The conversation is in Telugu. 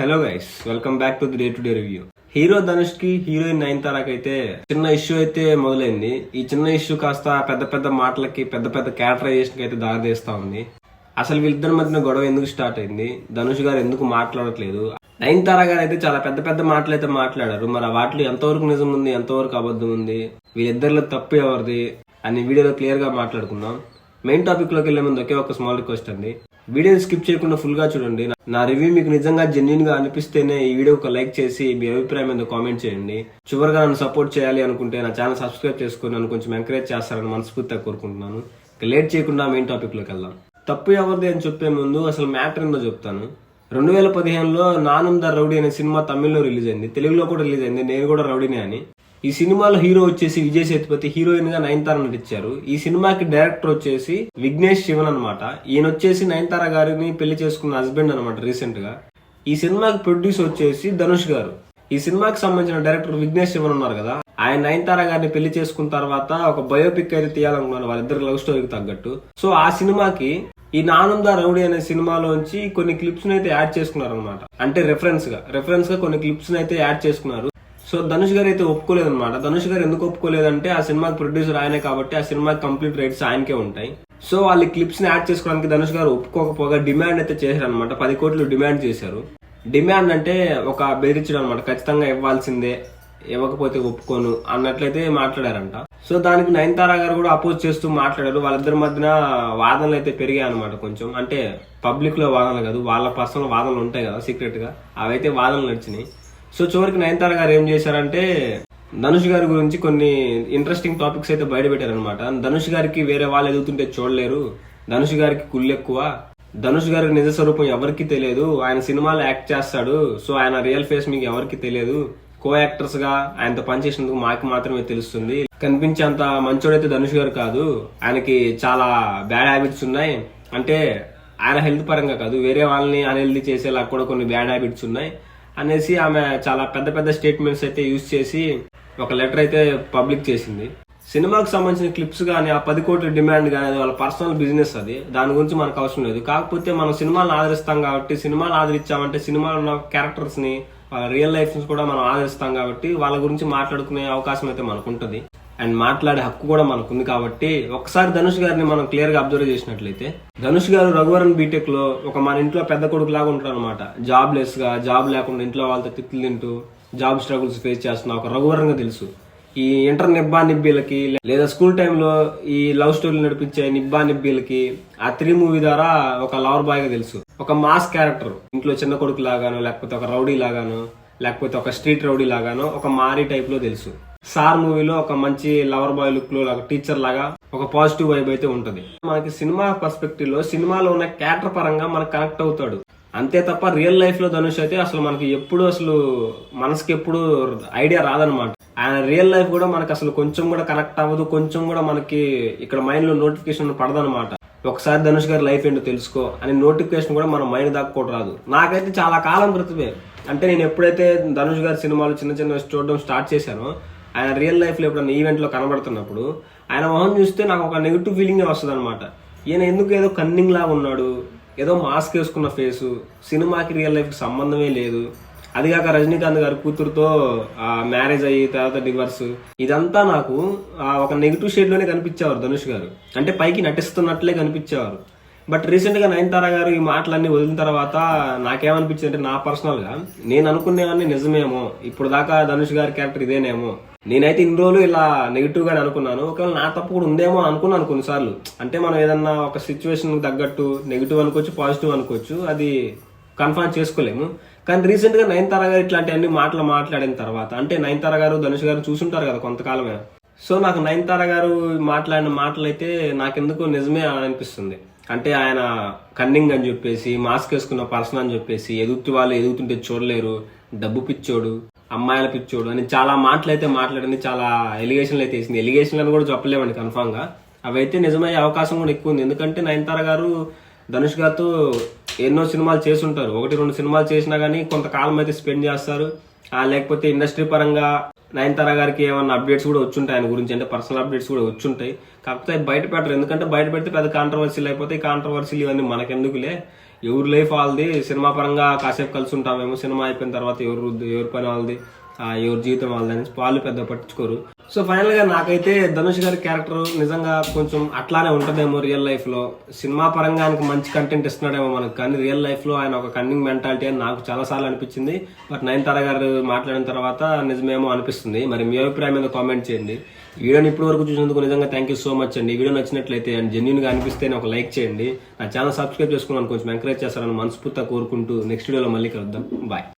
Hello guys welcome back to the day to day review hero ధనుష్కి heroine నయనతారకి అయితే చిన్న ఇష్యూ అయితే మొదలైంది. ఈ చిన్న ఇష్యూ కాస్త పెద్ద పెద్ద మాటలకి పెద్ద పెద్ద క్యారెక్టరైజేషన్కి అయితే దారితీస్తా ఉంది. అసలు వీళ్ళిద్దరి మధ్యన గొడవ ఎందుకు స్టార్ట్ అయింది? ధనుష్ గారు ఎందుకు మాట్లాడట్లేదు? నయనతార గారు అయితే చాలా పెద్ద పెద్ద మాటలు అయితే మాట్లాడారు. మరి ఆ వాటిలో ఎంతవరకు నిజం ఉంది ఎంతవరకు అబద్ధం ఉంది వీళ్ళిద్దరిలో తప్పు ఎవరిది అని వీడియోలో క్లియర్గా మాట్లాడుకుందాం. మెయిన్ టాపిక్లోకి వెళ్ళే ముందు ఒకే ఒక స్మాల్ రిక్వెస్ట్ అండి. వీడియోని స్కిప్ చేయకుండా ఫుల్గా చూడండి. నా రివ్యూ మీకు నిజంగా జెన్యున్గా అనిపిస్తేనే ఈ వీడియో ఒక లైక్ చేసి మీ అభిప్రాయం మీద కామెంట్ చేయండి. చివరిగా నన్ను సపోర్ట్ చేయాలి అనుకుంటే నా ఛానల్ సబ్స్క్రైబ్ చేసుకుని నన్ను కొంచెం ఎంకరేజ్ చేస్తారని మనస్ఫూర్తిగా కోరుకుంటున్నాను. లేట్ చేయకుండా మెయిన్ టాపిక్లోకి వెళ్దాం. తప్పు ఎవరిది అని చెప్పే ముందు అసలు మ్యాటర్ ఏందో చెప్తాను. రెండు వేల పదిహేనులో నానంద రౌడీ అనే సినిమా తమిళ్ళో రిలీజ్ అయింది. తెలుగులో కూడా రిలీజ్ అయింది. నేను కూడా రౌడీనే అని. ఈ సినిమాలో హీరో వచ్చేసి విజయ్ సేతుపతి హీరోయిన్గా నయనతార నటించారు. ఈ సినిమాకి డైరెక్టర్ వచ్చేసి విఘ్నేష్ శివన్ అనమాట ఈయన వచ్చేసి నయనతార గారిని పెళ్ళి చేసుకున్న హస్బెండ్ అనమాట రీసెంట్గా. ఈ సినిమాకి ప్రొడ్యూస్ వచ్చేసి ధనుష్ గారు. ఈ సినిమాకి సంబంధించిన డైరెక్టర్ విఘ్నేష్ శివన్ ఉన్నారు కదా. ఆయన నయనతార గారిని పెళ్ళి చేసుకున్న తర్వాత ఒక బయోపిక్ అయితే తీయాలనుకున్నారు. వాళ్ళిద్దరు లవ్ స్టోరీకి తగ్గట్టు. సో ఆ సినిమాకి ఈ నానంద రౌడీ అనే సినిమాలోంచి కొన్ని క్లిప్స్ అయితే యాడ్ చేసుకున్నారు అనమాట అంటే రెఫరెన్స్గా. రెఫరెన్స్గా కొన్ని క్లిప్స్ అయితే యాడ్ చేసుకున్నారు. సో ధనుష్ గారు అయితే ఒప్పుకోలేదు అనమాట ధనుష్ గారు ఎందుకు ఒప్పుకోలేదంటే ఆ సినిమాకి ప్రొడ్యూసర్ ఆయనే కాబట్టి ఆ సినిమాకి కంప్లీట్ రైట్స్ ఆయనకే ఉంటాయి. సో వాళ్ళ క్లిప్స్ని యాడ్ చేసుకోవడానికి ధనుష్ గారు ఒప్పుకోకపోగా డిమాండ్ అయితే చేశారు అనమాట పది కోట్లు డిమాండ్ చేశారు. డిమాండ్ అంటే ఒక బెదిరించడం అనమాట ఖచ్చితంగా ఇవ్వాల్సిందే ఇవ్వకపోతే ఒప్పుకోను అన్నట్లయితే మాట్లాడారంట. సో దానికి నయనతార గారు కూడా అపోజ్ చేస్తూ మాట్లాడారు. వాళ్ళిద్దరి మధ్యన వాదనలు అయితే పెరిగాయి అనమాట కొంచెం. అంటే పబ్లిక్లో వాదనలు కాదు వాళ్ళ పర్సనల్ వాదనలు ఉంటాయి కదా సీక్రెట్గా. అవైతే వాదనలు నడిచినాయి. సో చివరికి నయనతార గారు ఏం చేశారంటే ధనుష్ గారి గురించి కొన్ని ఇంట్రెస్టింగ్ టాపిక్స్ అయితే బయట పెట్టారనమాట ధనుష్ గారికి వేరే వాళ్ళు ఎదుగుతుంటే చూడలేరు. ధనుష్ గారికి కుళ్ళు ఎక్కువ. ధనుష్ గారి నిజ స్వరూపం ఎవరికి తెలియదు. ఆయన సినిమాలు యాక్ట్ చేస్తాడు. సో ఆయన రియల్ ఫేస్ మీకు ఎవరికి తెలియదు. కో యాక్టర్స్గా ఆయనతో పనిచేసినందుకు మాకు మాత్రమే తెలుస్తుంది. కనిపించేంత మంచోడైతే ధనుష్ గారు కాదు. ఆయనకి చాలా బ్యాడ్ హ్యాబిట్స్ ఉన్నాయి. అంటే ఆయన హెల్త్ పరంగా కాదు. వేరే వాళ్ళని అన్హెల్దీ చేసేలా కూడా కొన్ని బ్యాడ్ హ్యాబిట్స్ ఉన్నాయి. అనేసి ఆమె చాలా పెద్ద పెద్ద స్టేట్మెంట్స్ అయితే యూజ్ చేసి ఒక లెటర్ అయితే పబ్లిక్ చేసింది. సినిమాకి సంబంధించిన క్లిప్స్ కానీ ఆ పది కోట్ల డిమాండ్ కానీ వాళ్ళ పర్సనల్ బిజినెస్ అది. దాని గురించి మనకు అవసరం లేదు. కాకపోతే మనం సినిమాలను ఆదరిస్తాం కాబట్టి సినిమాలు ఆదరించామంటే సినిమాలో ఉన్న క్యారెక్టర్స్ని వాళ్ళ రియల్ లైఫ్ కూడా మనం ఆదరిస్తాం కాబట్టి వాళ్ళ గురించి మాట్లాడుకునే అవకాశం అయితే మనకు ఉంటుంది. అండ్ మాట్లాడే హక్కు కూడా మనకుంది కాబట్టి ఒకసారి ధనుష్ గారిని మనం క్లియర్గా అబ్జర్వ్ చేసినట్లయితే ధనుష్ గారు రఘువరన్ బీటెక్లో ఒక మన ఇంట్లో పెద్ద కొడుకు లాగా ఉంటారు అనమాట జాబ్ లెస్గా జాబ్ లేకుండా ఇంట్లో వాళ్ళతో తిట్లు తింటూ జాబ్ స్ట్రగుల్స్ ఫేస్ చేస్తున్న ఒక రఘువరన్గా తెలుసు. ఈ ఇంటర్ నిబ్బా నిబ్బీలకి లేదా స్కూల్ టైంలో ఈ లవ్ స్టోరీలు నడిపించే నిబ్బా నిబ్బీలకి ఆ త్రీ మూవీ ద్వారా ఒక లవర్ బాయ్గా తెలుసు. ఒక మాస్ క్యారెక్టర్ ఇంట్లో చిన్న కొడుకు లాగానో లేకపోతే ఒక రౌడీ లాగానో లేకపోతే ఒక స్ట్రీట్ రౌడీ లాగానో ఒక మారీ టైప్లో తెలుసు. సార్ మూవీలో ఒక మంచి లవర్ బాయ్ లుక్లో టీచర్ లాగా ఒక పాజిటివ్ వైబ్ అయితే ఉంటుంది. మనకి సినిమా పర్స్పెక్టివ్లో సినిమాలో ఉన్న క్యారెక్టర్ పరంగా మనకు కనెక్ట్ అవుతాడు. అంతే తప్ప రియల్ లైఫ్లో ధనుష్ అయితే అసలు మనకి ఎప్పుడు అసలు మనసుకి ఎప్పుడు ఐడియా రాదనమాట ఆయన రియల్ లైఫ్ కూడా మనకి అసలు కొంచెం కూడా కనెక్ట్ అవ్వదు కొంచెం కూడా మనకి ఇక్కడ మైండ్లో నోటిఫికేషన్ పడదనమాట ఒకసారి ధనుష్ గారి లైఫ్ ఏంటో తెలుసుకో అని నోటిఫికేషన్ కూడా మన మైండ్ దాక్కోవడం రాదు. నాకైతే చాలా కాలం క్రితమే అంటే నేను ఎప్పుడైతే ధనుష్ గారి సినిమాలు చిన్న చిన్న చూడడం స్టార్ట్ చేశానో ఆయన రియల్ లైఫ్లో ఎప్పుడైనా ఎప్పుడన్నా కనబడుతున్నప్పుడు ఆయన మొహం చూస్తే నాకు ఒక నెగిటివ్ ఫీలింగ్ వస్తుంది అనమాట ఈయన ఎందుకు ఏదో కన్నింగ్ లాగా ఉన్నాడు ఏదో మాస్క్ వేసుకున్న ఫేసు సినిమాకి రియల్ లైఫ్కి సంబంధమే లేదు. అదిగాక రజనీకాంత్ గారి కూతురుతో మ్యారేజ్ అయ్యి తర్వాత డివర్స్ ఇదంతా నాకు ఒక నెగిటివ్ షేడ్లోనే కనిపించేవారు ధనుష్ గారు. అంటే పైకి నటిస్తున్నట్లే కనిపించేవారు. బట్ రీసెంట్గా నయనతార గారు ఈ మాటలన్నీ వదిలిన తర్వాత నాకేమనిపించింది అంటే నా పర్సనల్గా నేను అనుకునేవన్నీ నిజమేమో. ఇప్పుడు దాకా ధనుష్ గారి క్యారెక్టర్ ఇదేనేమో. నేనైతే ఇన్ని రోజులు ఇలా నెగిటివ్గానే అనుకున్నాను. ఒకవేళ నా తప్పు కూడా ఉందేమో అనుకున్నాను కొన్నిసార్లు. అంటే మనం ఏదన్నా ఒక సిచ్యువేషన్ తగ్గట్టు నెగిటివ్ అనుకోవచ్చు పాజిటివ్ అనుకోవచ్చు అది కన్ఫర్మ్ చేసుకోలేము. కానీ రీసెంట్గా నయనతార గారు ఇట్లాంటి అన్ని మాటలు మాట్లాడిన తర్వాత అంటే నయనతార గారు ధనుష్ గారు చూసుంటారు కదా కొంతకాలమే. సో నాకు నయనతార గారు మాట్లాడిన మాటలు అయితే నాకెందుకు నిజమే అనిపిస్తుంది. అంటే ఆయన కన్నింగ్ అని చెప్పేసి మాస్క్ వేసుకున్న పర్సన్ అని చెప్పేసి ఎదుగుతు వాళ్ళు ఎదుగుతుంటే చూడలేరు డబ్బు పిచ్చోడు అమ్మాయిల పిచ్చోడు అని చాలా మాటలు అయితే మాట్లాడింది చాలా ఎలిగేషన్లు అయితే వేసింది. ఎలిగేషన్లు అని కూడా చెప్పలేమండి కన్ఫామ్గా అవైతే నిజమయ్యే అవకాశం కూడా ఎక్కువ ఉంది. ఎందుకంటే నయనతార గారు ధనుష్ గారితో ఎన్నో సినిమాలు చేసుంటారు ఒకటి రెండు సినిమాలు చేసినా కానీ కొంతకాలం అయితే స్పెండ్ చేస్తారు. లేకపోతే ఇండస్ట్రీ పరంగా నయనతార గారికి ఏమైనా అప్డేట్స్ కూడా వచ్చుంటాయి ఆయన గురించి? అంటే పర్సనల్ అప్డేట్స్ కూడా వచ్చుంటాయి. కాకపోతే బయట పెట్టరు. ఎందుకంటే బయట పెడితే పెద్ద కాంట్రవర్సీలు అయిపోతే కాంట్రవర్సీలు ఇవన్నీ మనకెందుకులే? ఎవరు లైఫ్ వాళ్ళది? సినిమా పరంగా కాసేపు కలిసి ఉంటామేమో సినిమా అయిపోయిన తర్వాత ఎవరు ఎవరి పని వాళ్ళది? ఎవరి జీవితం వాళ్ళని వాళ్ళు పెద్ద పట్టించుకోరు. సో ఫైనల్గా నాకైతే ధనుష్ గారి క్యారెక్టర్ నిజంగా కొంచెం అట్లానే ఉంటదేమో రియల్ లైఫ్లో. సినిమా పరంగా ఆయనకు మంచి కంటెంట్ ఇస్తున్నాడేమో మనకు కానీ రియల్ లైఫ్లో ఆయన ఒక కన్నింగ్ మెంటాలిటీ అని నాకు చాలా సార్లు అనిపించింది. బట్ నయనతార గారు మాట్లాడిన తర్వాత నిజమేమో అనిపిస్తుంది. మరి మీ అభిప్రాయం మీద కామెంట్ చేయండి. వీడియోని ఇప్పటి వరకు చూసినందుకు నిజంగా థ్యాంక్ యూ సో మచ్ అండి. వీడియో నచ్చినట్లయితే అండ్ జెన్యున్గా అనిపిస్తేనే ఒక లైక్ చేయండి. నా ఛానల్ సబ్స్క్రైబ్ చేసుకున్నాను కొంచెం ఎంకరేజ్ చేస్తారని మనస్ఫూర్తిగా కోరుకుంటూ నెక్స్ట్ వీడియోలో మళ్ళీ కలుద్దాం. బాయ్